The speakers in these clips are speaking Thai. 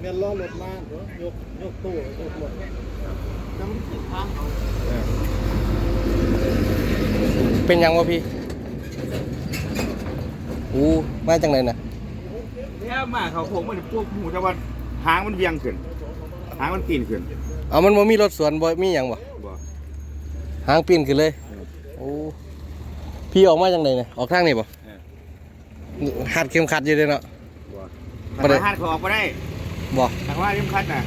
เมียนล้อรถมากยกยกตู้ยกรถน้ำถึงทางเป็นยังวะพี่อู้มาจังเลยนะแค่มาเขาโค้งมันพวกหมูจะว่าหางมันเบียงขึ้น หางมันปีนขึ้น เอามันมีรถสวนบ่มีอย่างวะหางปีนขึ้นเลย โอ้ พี่ออกมาจังเลยนะออกทางนี่บ่ หัดเข็มขัดอยู่เลยเนาะ บ่บ่ได้ถ้าหันเขาออกบ่ได้บ่ถ้าว่าเริ่มคัดน่ะ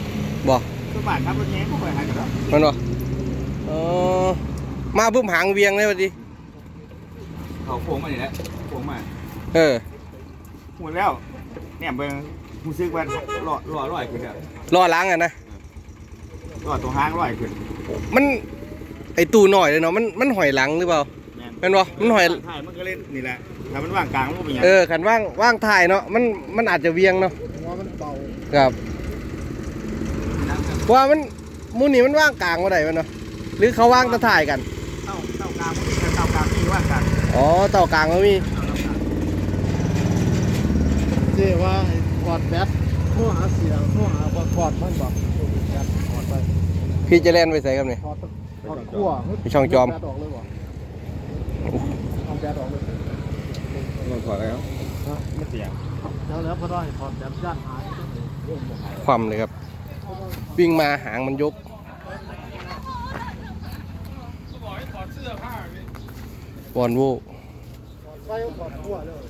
บ่ทุกบ้านทำรถแง้มก็ไปหันกันแล้วมันบ่เออมาปุ๊บหางเวียงเลยวันดีเขาโค้งมานี่แหละโค้งมาเออหมดแล้วเนี่ยเบิ่งรู้สึกว่าลอยลอยลอยขึ้นแล้วรอล้างอะนะลอยตรงหางลอยขึ้นมันไอตู้หน่อยเลยเนาะมันมันหอยหลังหรือเปล่าแม่น เป็นบ่มันหอย ถ่ายมันก็เล่นนี่แหละถ้ามันว่างกลางมันก็เป็นหยังเออขันว่างว่างถ่ายเนาะมันมันอาจจะเวียงเนาะหัวมันเป่าครับเพราะว่ามันมูนี่มันว่างกลางมาได้มันเนาะหรือเขาว่างแตะถ่ายกันเต้าเต้ากลางมันเป็นเต้ากลางนี่ว่างกลางอ๋อเต่ากลางก็มีเจ๊ว่าไอ้กอดแบตโทรหาเสียงโทรหาว่ากอดมันบอกแบตกอดไปพี่จะเล่นไปใส่ครับนี่ถอดถอดขั้วไปช่องจอม แบตออกเลยบ่เอา แบตออกเลยมันถอดแล้วไม่เสียงแล้วแล้วก็ได้ถอดแบตย่านหายความเลยครับ วิ่งมาหางมันยกวอนโวไฟถอดขั้วเลย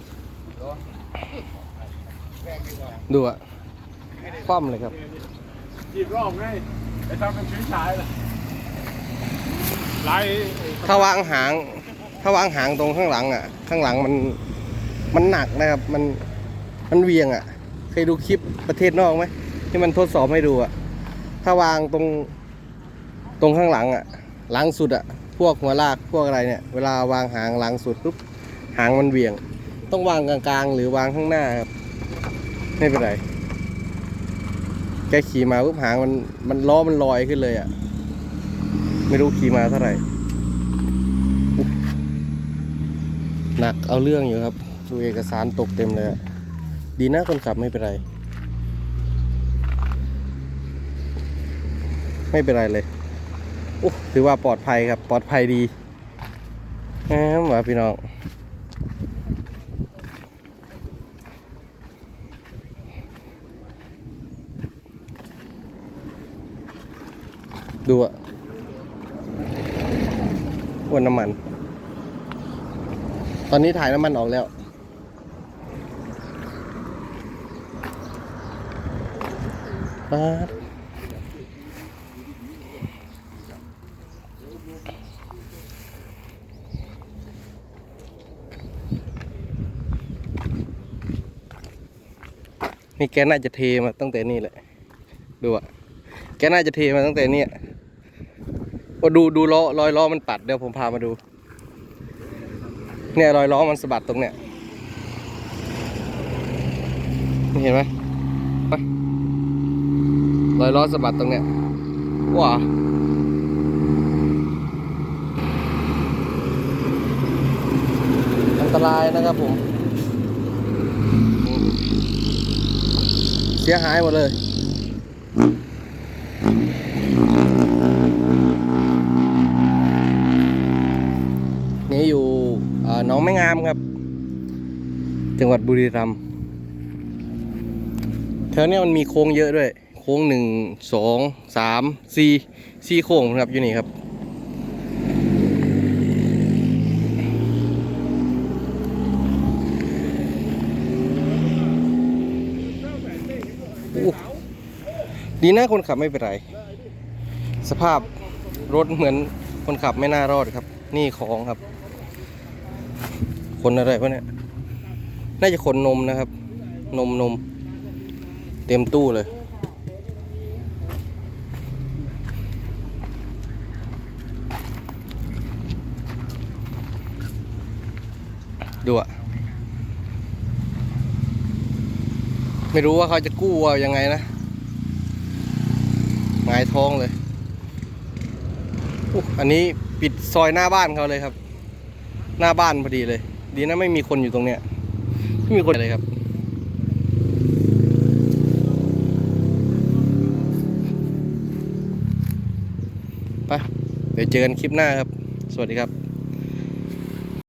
ดูอะคว่ำเลยครับจีบรอบไงไอ้ทำเป็นชื้นชายล่ะไล่ถ้าวางหาง ถ้าวางหางตรงข้างหลังอะ ข้างหลังมันมันหนักนะครับ มันมันเวียงอะ เคยดูคลิปประเทศนอกไหมที่มันทดสอบให้ดูอะ ถ้าวางตรงตรงข้างหลังอะ หลังสุดอะ พวกหัวลากพวกอะไรเนี่ย เวลาวางหางหลังสุดปุ๊บหางมันเวียง ต้องวางกลางๆ หรือวางข้างหน้าครับ ไม่เป็นไร แกขี่มาปุ๊บหางมันมันล้อมันลอยขึ้นเลยอะ ไม่รู้ขี่มาเท่าไหร่ หนักเอาเรื่องอยู่ครับดูเอกสารตกเต็มเลยดีนะคนขับไม่เป็นไร ไม่เป็นไรเลยโอ้ถือว่าปลอดภัยครับปลอดภัยดีแหมว่าพี่น้องดูอะอ้วนน้ำมัน ตอนนี้ถ่ายน้ำมันออกแล้ว ป๊านี่แกน่าจะเทมาตั้งแต่นี่แหละ ดูอะแกน่าจะเทมาตั้งแต่เนี่ยว่าดูดูล้อรอยล้อมันปัดเดี๋ยวผมพามาดู เนี่ยรอยล้อมันสะบัดตรงเนี้ยเห็นไหมรอยล้อสะบัดตรงเนี้ยว้าอันตรายนะครับผม เสียหายหมดเลย จังหวัดบุรีรัมย์แถวเนี้ยมันมีโค้งเยอะด้วย โค้งหนึ่งสองสามสี่สี่โค้งครับอยู่นี่ครับ ดีนะคนขับไม่เป็นไร สภาพรถเหมือนคนขับไม่น่ารอดครับ นี่ของครับ คนอะไรวะเนี่ย น่าจะขนนมนะครับ นมนม เต็มตู้เลย ดูอะไม่รู้ว่าเขาจะกู้เอายังไงนะหงายท้องเลยอุ๊ยอันนี้ปิดซอยหน้าบ้านเขาเลยครับ หน้าบ้านพอดีเลย ดีนะไม่มีคนอยู่ตรงเนี้ย ไม่มีคนเลยครับไปเดี๋ยวเจอกันคลิปหน้าครับ สวัสดีครับ